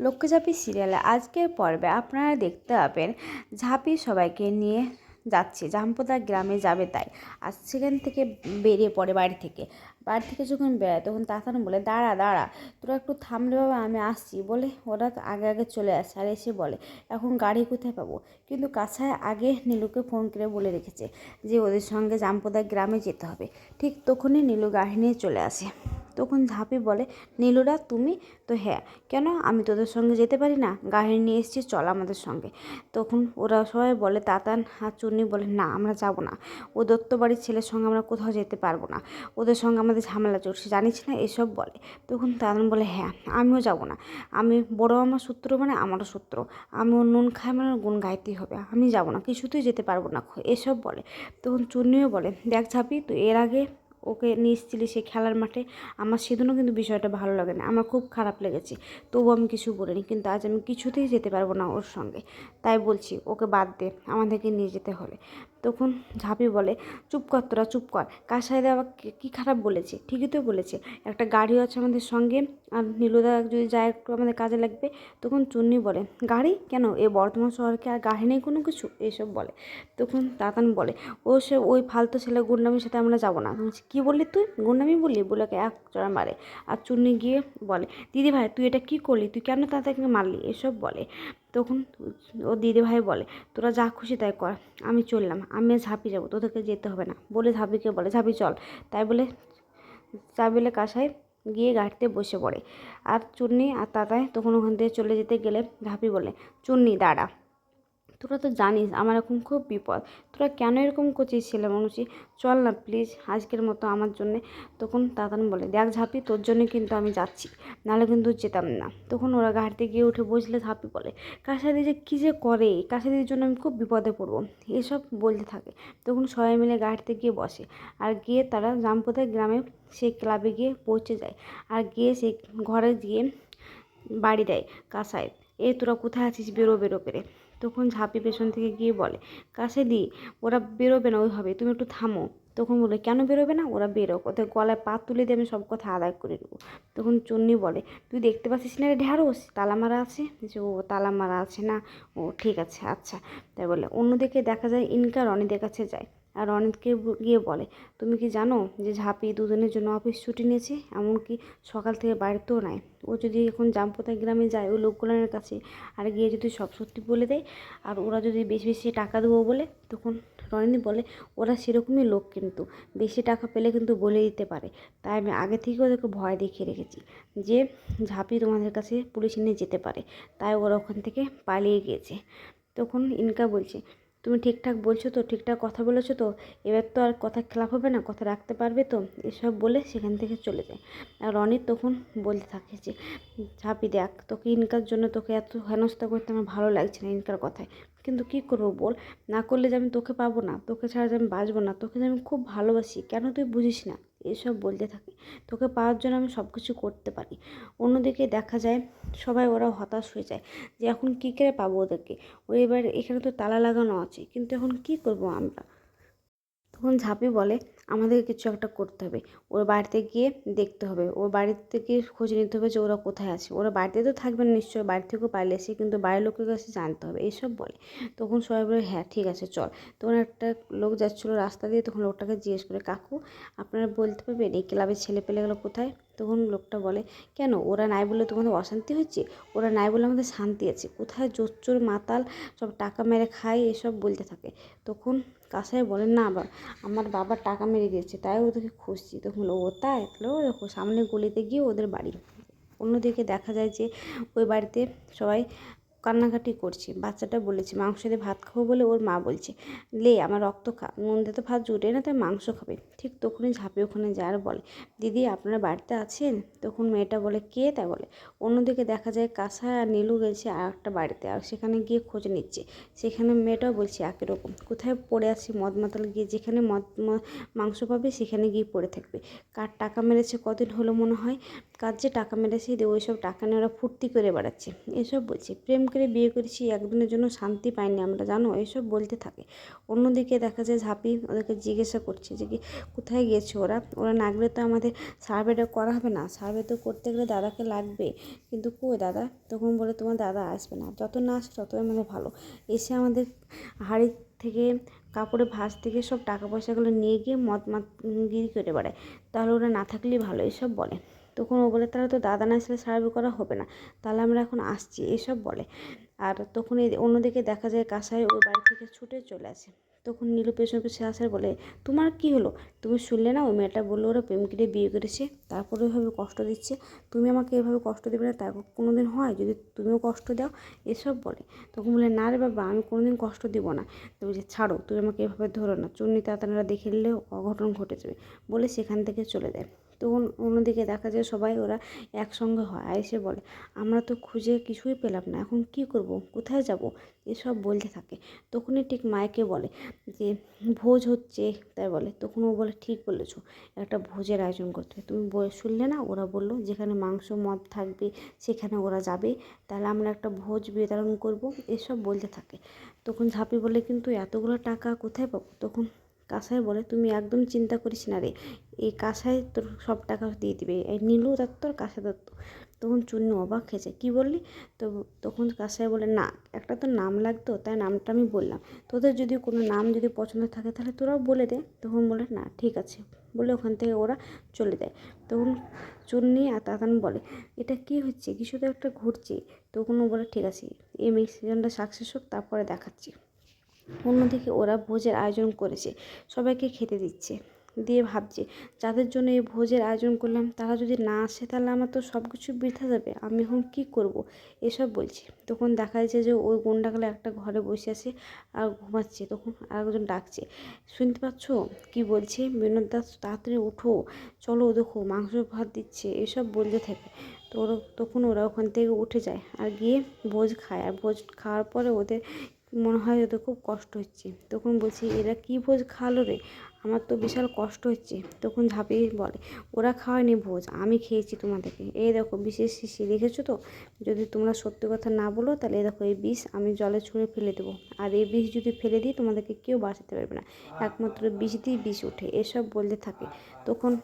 লক্ষ্মীঝাঁপি সিরিয়ালে আজকের পর্বে আপনারা দেখতে পাবেন, ঝাঁপি সবাইকে নিয়ে যাচ্ছে। জামপোদা গ্রামে যাবে তাই। আর সেখান থেকে বেরিয়ে পড়ে বাড়ি থেকে। বাড়ি থেকে যখন বেরোয়, তখন তাতান বলে, দাঁড়া দাঁড়া, তোরা একটু থামলে বাবা, আমি আসছি। বলে ওরা আগে আগে চলে আসে আর এসে বলে, এখন গাড়ি কোথায় পাবো? কিন্তু কাছায় আগে নীলুকে ফোন করে বলে রেখেছে যে, ওদের সঙ্গে জামপোদা গ্রামে যেতে হবে। ঠিক তখনই নীলু গাড়ি নিয়ে চলে আসে। তখন ঝাঁপি বলে নীলুরা তুমি? তো হ্যাঁ। কেন? আমি তোদের সঙ্গে যেতে পারি না? গাড়ি নিয়ে এসেছি চল আমাদের সঙ্গে। তখন ওরা সবাই বলে, তাতান আর চুন্নি বলে, না, আমরা যাব না। ও দত্ত বাড়ির ছেলের সঙ্গে আমরা কোথাও যেতে পারব না। ওদের সঙ্গে আমাদের ঝামেলা চলছে, জানিস না? এসব বলে। তখন তাতান বলে হ্যাঁ আমিও যাব না। আমি বড় আমার সূত্র মানে আমারও সূত্র আমি নুন খাই মানে গুণ গাইতেই হবে। আমি যাব না, কিছুতেই যেতে পারব না। এসব বলে। তখন চুন্নিও বলে, দেখ ঝাঁপি, তুই এর আগে ওকে নিয়ে এসেছিলি সেই খেলার মাঠে, আমার সেদিনও কিন্তু বিষয়টা ভালো লাগে না আমার খুব খারাপ লেগেছে। তবু আমি কিছু বলিনি, কিন্তু আজ আমি কিছুতেই যেতে পারব না ওর সঙ্গে। তাই বলছি, ওকে বাদ দে, আমাদেরকে নিয়ে যেতে হলে। তখন ঝাঁপি বলে, চুপ কর তোরা, চুপ কর। কার সাথে আবার কী খারাপ বলেছে? ঠিকই তো বলেছে। একটা গাড়িও আছে আমাদের সঙ্গে। আর নীলুদা যদি যায় একটু আমাদের কাজে লাগবে? তখন চুন্নি বলে, গাড়ি? কেন? এ বর্তমান শহরকে আর গাড়ি নেই কোনো কিছু? এইসব বলে। তখন তাতান বলে, ও সে ওই ফালতু ছেলে গুন্ডামির সাথে আমরা যাব না। কী বললি তুই? গুন্ডামি বললি? বলে এক চড়া মারে। আর চুন্নি গিয়ে বলে, দিদি ভাই, তুই এটা কী করলি? তুই কেন তাদেরকে মারলি? এসব বলে। তখন ও দিদিভাই বলে, তোরা যা খুশি তাই কর, আমি চললাম, আমি ঝাঁপি যাব, তোদেরকে যেতে হবে না। বলে ঝাঁপিকে বলে, ঝাঁপি চল। তাই বলে চাবিলে বলে কাসায় গিয়ে গাড়িতে বসে পড়ে। আর চুন্নি আর তাতায় তখন ওখান থেকে চলে যেতে গেলে ঝাঁপি বলে, চুন্নি, দাঁড়া। তোরা তো জানিস আমার এখন খুব বিপদ। তোরা কেন এরকম করছিস ছেলে মানুষই চল না প্লিজ আজকের মতো আমার জন্যে তখন তাতান বলে, দেখ ঝাঁপি, তোর জন্য কিন্তু আমি যাচ্ছি, নাহলে কিন্তু যেতাম না। তখন ওরা গাড়িতে গিয়ে উঠে বসলে ঝাঁপি বলে, কাশাদি যে কী যে করে, কাশাদির জন্য আমি খুব বিপদে পড়ব। এসব বলতে থাকে। তখন সবাই মিলে গাড়িতে গিয়ে বসে, আর গিয়ে তারা জামপোদের গ্রামে সেই ক্লাবে গিয়ে পৌঁছে যায়, আর গিয়ে সেই ঘরে গিয়ে বাড়ি দেয় কাসায় এ তোরা কোথায় আছিস? বেরো বেরো করে। তখন ঝাঁপি পেছন থেকে গিয়ে বলে, কাছে দি, ওরা বেরোবে না ওইভাবে, তুমি একটু থামো। তখন বলে, কেন বেরোবে না? ওরা বেরো ওদের গলায় পা তুলে দিয়ে আমি সব কথা আদায় করে দেবো তখন চন্নি বলে, তুই দেখতে পাচ্ছিস না ঢ্যাঁড়স? তালা মারা আছে? যে, ও, তালা মারা আছে না। ও, ঠিক আছে আচ্ছা। তাই বলে, অন্যদিকে দেখা যায় ইনকা রনিদের কাছে যায়। আর রনিতকে গিয়ে বলে, তুমি কি জানো যে ঝাঁপি দুদিনের জন্য অফিস ছুটি নিয়েছে? এমনকি সকাল থেকে বাড়িতেও নাই। ও যদি এখন জামপোতা গ্রামে যায় ওই লোকগুলোর কাছে আর গিয়ে যদি সব সত্যি বলে দেয় আর ওরা যদি বেশি বেশি টাকা দেবো বলে, তখন রনিত বলে, ওরা সেরকমই লোক কিন্তু। বেশি টাকা পেলে কিন্তু বলে দিতে পারে। তাই আমি আগে থেকে ওদেরকে ভয় দেখিয়ে রেখেছি যে ঝাঁপি তোমাদের কাছে পুলিশ নিয়ে যেতে পারে। তাই ওরা ওখান থেকে পালিয়ে গিয়েছে। তখন ইনকা বলছে তুমি ঠিকঠাক বলছো তো, ঠিকঠাক কথা বলেছ তো, এবার তো আর কথা খেলাপ হবে না, কথা রাখতে পারবে তো, এসব বলে সেখান থেকে চলে যায়। আর রনির তখন বলতে থাকে যে, ঝাঁপি দেখ, তোকে ইনকার জন্য তোকে এত হেনস্থা করতে আমার ভালো লাগছে না ইনকার কথায়। কিন্তু কি করব বল? না করলে যে আমি তোকে পাবো না, তোকে ছাড়া যে আমি বাঁচবো না, তোকে যে আমি খুব ভালোবাসি, কেন তুই বুঝিস না? এসব বলতে থাকে। তোকে পাওয়ার জন্য আমি সব কিছু করতে পারি। অন্যদিকে দেখা যায়, সবাই ওরা হতাশ হয়ে যায় যে এখন কী করে পাবো ওদেরকে? ও এবার এখানে তো তালা লাগানো আছে, কিন্তু এখন কী করব আমরা? তখন ঝাঁপি বলে আমাদের কিছু একটা করতে হবে। ওর বাড়িতে গিয়ে দেখতে হবে। ওর বাড়িতে গিয়ে খোঁজ নিতে হবে যে ওরা কোথায় আছে। ওরা বাড়িতে তো থাকবে না নিশ্চয়ই, বাড়ি থেকেও পালিয়েছে কিন্তু বাড়ির লোকের কাছে জানতে হবে। এইসব বলে। তখন সবাই বলে হ্যাঁ ঠিক আছে, চল। তখন একটা লোক যাচ্ছিল রাস্তা দিয়ে, তখন লোকটাকে জিজ্ঞেস করে, কাকু, আপনারা বলতে পারবেন এই ক্লাবের ছেলে পেলেগুলো কোথায়? তখন লোকটা বলে, কেন? ওরা নাই বলে তোমাদের অশান্তি হচ্ছে? ওরা নাই বলে আমাদের শান্তি আছে। কোথায় জোর চোর মাতাল সব টাকা মেরে খায়, এসব বলতে থাকে? তখন কাসাই বলে না আমার বাবা টাকা মেরে দিয়েছে, তাই ওদেরকে খুঁজছি। তখন ও তাই? তাহলে ও দেখো সামনে গলিতে গিয়ে ওদের বাড়ি। অন্যদিকে দেখা যায় যে ওই বাড়িতে সবাই কান্নাকাটি করছে। বাচ্চাটা বলেছে, মাংস দিয়ে ভাত খাব বলে ওর মা বলছে, লে, আমার রক্ত খা, নুন দিয়ে তো ভাত জুটে না, তাই মাংস খাবে। ঠিক তখনই ঝাঁপে ওখানে যায় আর বলে, দিদি, আপনারা বাড়িতে আছেন? তখন মেয়েটা বলে, কে? তাই বলে, অন্যদিকে দেখা যায় কাঁসা আর নীলু গেছে আর একটা বাড়িতে, আর সেখানে গিয়ে খোঁজ নিচ্ছে। সেখানে মেয়েটাও বলছে একই রকম, কোথায় পড়ে আছে, মদ মাতাল গিয়ে যেখানে মদ মাংস পাবে সেখানে গিয়ে পড়ে থাকবে। কার টাকা মেরেছে, কদিন হলো মনে হয়? কাজ যে টাকা মেরেছি দিয়ে ওইসব টাকা নিয়ে ওরা ফুর্তি করে বেড়াচ্ছে। এসব বলছে, প্রেম করে বিয়ে করেছি, একদিনের জন্য শান্তি পাইনি আমরা, জানো? এসব বলতে থাকে। অন্যদিকে দেখা যায় ঝাঁপি ওদেরকে জিজ্ঞাসা করছে যে কি, কোথায় গিয়েছে ওরা? ওরা না গেলে তো আমাদের সার্ভেটা করা হবে না। সার্ভে তো করতে গেলে দাদাকে লাগবে। কিন্তু কই দাদা? তখন বলে, তোমার দাদা আসবে না। যত না আসে ততই আমাদের ভালো। এসে আমাদের হাড়ি থেকে কাপড়ে ভাঁজ থেকে সব টাকা পয়সাগুলো নিয়ে গিয়ে মদ মাত গিরি করে বেড়ায়। তাহলে ওরা না থাকলেই ভালো, এসব বলে। তখন ও বলে, তাহলে তো দাদা না আসলে সার্ভে করা হবে না। তাহলে আমরা এখন আসছি। এসব বলে। আর তখন এই অন্যদিকে দেখা যায় কাসাই ওই বাড়ি থেকে ছুটে চলে আসে। তখন নীলু পেছনে পেছনে আসার বলে, তোমার কি হলো? তুমি শুনলে না? ওই মেয়েটা বলল ওরা প্রেম করে বিয়ে করেছে, তারপরে ওইভাবে কষ্ট দিচ্ছে। তুমি আমাকে এভাবে কষ্ট দেবে না, তা কোনো দিন হয়? যদি তুমিও কষ্ট দাও? এসব বলে। তখন বলে, না রে বাবা, আমি কোনো দিন কষ্ট দিব না। তুমি যে ছাড়ো, তুমি আমাকে এভাবে ধরো না। চুন্নি তাতানারা দেখে নিলেও অঘটন ঘটে যাবে। বলে সেখান থেকে চলে যায়। তখন অন্যদিকে দেখা যায় সবাই ওরা একসঙ্গে হয় আর এসে বলে, আমরা তো খুঁজে কিছুই পেলাম না, এখন কি করব? কোথায় যাব? এসব বলতে থাকে। তখনই ঠিক মায়েকে বলে যে, ভোজ হচ্ছে। তাই বলে, তখন ও বলে, ঠিক বলেছ, একটা ভোজের আয়োজন করতে। তুমি শুনলে না? ওরা বলল, যেখানে মাংস, মদ থাকবে, সেখানে ওরা যাবে। তাহলে আমরা একটা ভোজ বিতরণ করব। এসব বলতে থাকে। তখন ঝাঁপি বলে, কিন্তু এতগুলো টাকা কোথায় পাবো? তখন কাসাই বলে, তুমি একদম চিন্তা করিস না রে, এই কাসাই তোর সব টাকা দিয়ে দিবে। এই নীলু দত্ত আর কাসাই দত্ত তখন চুন্নু অবাক খেয়েছে কী বললি? তো তখন কাসাই বলে, না, একটা তো নাম লাগতো, তাই নামটা আমি বললাম। তোদের যদি কোনো নাম যদি পছন্দ থাকে, তাহলে তোরাও বলে দে। তখন বলে, না, ঠিক আছে। বলে ওখান থেকে ওরা চলে যায়। তখন চুন্নি আর তাতান বলে, এটা কি হচ্ছে? কিছু তো একটা ঘুরছে। তখন বলে, ঠিক আছে, এই মিশনটা সাকসেস হোক, তারপরে দেখাচ্ছি। অন্যদিকে ওরা ভোজের আয়োজন করেছে, সবাইকে খেতে দিচ্ছে। দিয়ে ভাবছে, যাদের জন্য এই ভোজের আয়োজন করলাম, তারা যদি না আসে, তাহলে আমার তো সব কিছু বৃথা যাবে। আমি এখন কী করব? এসব বলছি। তখন দেখা যাচ্ছে যে ওই গুন্ডাগুলো একটা ঘরে বসে আছে আর ঘুমাচ্ছে। তখন আরেকজন ডাকছে, শুনতে পাচ্ছ? কি বলছে, বিনোদ দাস তাড়াতাড়ি উঠো চলো দেখো, মাংস ভাত দিচ্ছে। এসব বলতে থাকে। তো তখন ওরা ওখান থেকে উঠে যায় আর গিয়ে ভোজ খায়। আর ভোজ খাওয়ার পরে ওদের মনে হয় ওদের খুব কষ্ট হচ্ছে। তখন বলছি, এরা কী ভোজ খাওয়ালো রে? আমার তো বিশাল কষ্ট হচ্ছে। তখন ঝাঁপিয়ে বলে, ওরা খাওয়ায়নি ভোজ, আমি খেয়েছি তোমাদেরকে। এই দেখো, বিশেষ শিশি দেখেছ তো? যদি তোমরা সত্যি কথা না বলো, তাহলে দেখো, এই বিষ আমি জলে ছুঁড়ে ফেলে দেবো। আর এই বিষ যদি ফেলে দিই, তোমাদেরকে কেউ বাঁচাতে পারবে না। একমাত্র বিষ দিয়েই বিষ ওঠে, এসব বলতে থাকে। তখন